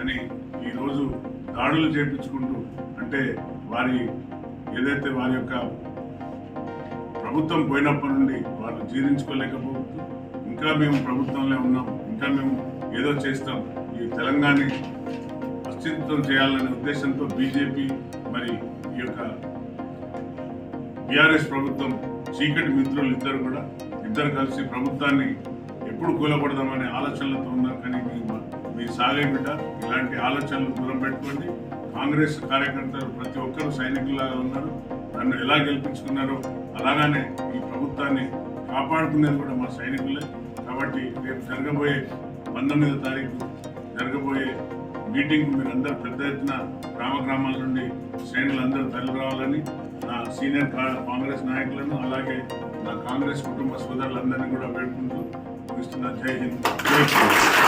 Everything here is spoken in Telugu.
అని ఈరోజు దాడులు చేపించుకుంటూ అంటే వారి ఏదైతే వారి యొక్క ప్రభుత్వం పోయినప్పటి నుండి వాళ్ళు జీర్ణించుకోలేకపోతూ ఇంకా మేము ప్రభుత్వంలో ఉన్నాం. ఇంకా మేము ఏదో చేస్తాం. ఈ తెలంగాణ అస్తిత్వం చేయాలనే ఉద్దేశంతో బీజేపీ మరి ఈ యొక్క బీఆర్ఎస్ ప్రభుత్వం చీకటి మిత్రులు ఇద్దరు కూడా ఇద్దరు కలిసి ప్రభుత్వాన్ని ఎప్పుడు కూలబడదామనే ఆలోచనలతో ఉన్నారు కానీ మీ మీ సాగే బిడ్డ ఇలాంటి ఆలోచనలు దూరం పెట్టుకోండి. కాంగ్రెస్ కార్యకర్తలు ప్రతి ఒక్కరు సైనికులాగా ఉన్నారు. నన్ను ఎలా గెలిపించుకున్నారో అలాగానే ఈ ప్రభుత్వాన్ని కాపాడుకునేది కూడా మా సైనికులే. కాబట్టి రేపు జరగబోయే పంతొమ్మిదో తారీఖు జరగబోయే మీటింగ్ మీరు పెద్ద ఎత్తున గ్రామ గ్రామాల నుండి శ్రేణులందరూ తరలి రావాలని నా సీనియర్ కాంగ్రెస్ నాయకులను అలాగే నా కాంగ్రెస్ కుటుంబ సోదరులందరినీ కూడా వేడుకుంటూ Mr. Nut, Thank you.